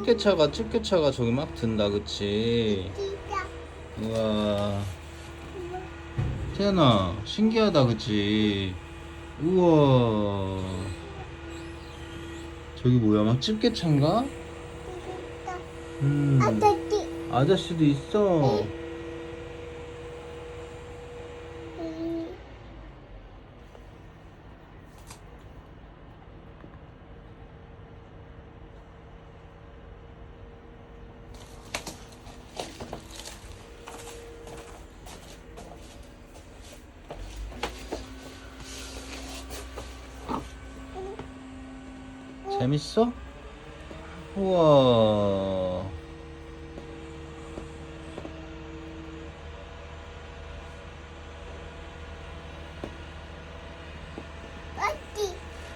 집게차가 집게차가 저기 막 든다 그치 진짜. 우와 태연아 신기하다 그치 우와 저기 뭐야 막 집게차인가? 진짜. 음 아저씨. 아저씨도 있어 재밌어? 우와.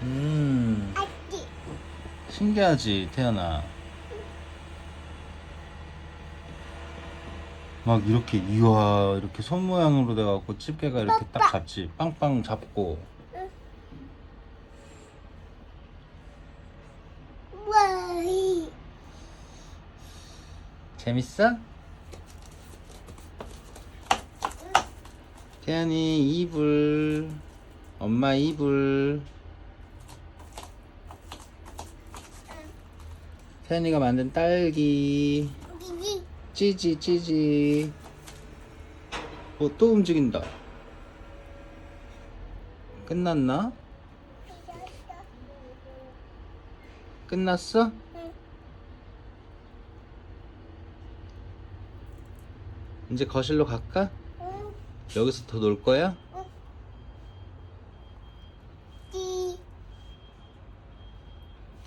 음. 신기하지 태연아 막 이렇게 이와 이렇게 손 모양으로 돼갖고 집게가 이렇게 딱 잡지 빵빵 잡고 와. 이. 재밌어? 태연이 이불 엄마 이불 태연이가 만든 딸기. 찌지 찌지 어, 또 움직인다 끝났나? 끝났어? 응. 이제 거실로 갈까? 응. 여기서 더 놀 거야? 띠.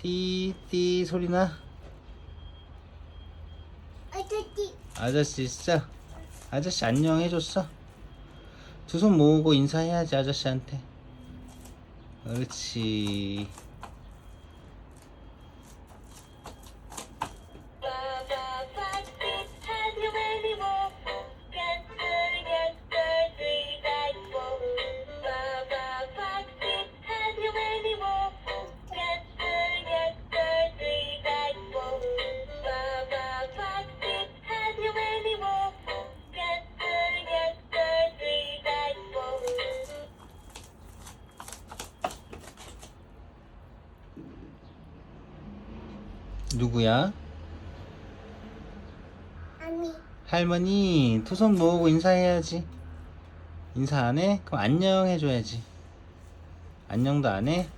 띠 띠 소리 나 아저씨. 아저씨 있어? 아저씨 안녕 해줬어? 두 손 모으고 인사해야지 아저씨한테 그렇지 누구야? 아니. 할머니 두 손 모으고 인사해야지 인사 안 해? 그럼 안녕 해줘야지 안녕도 안 해?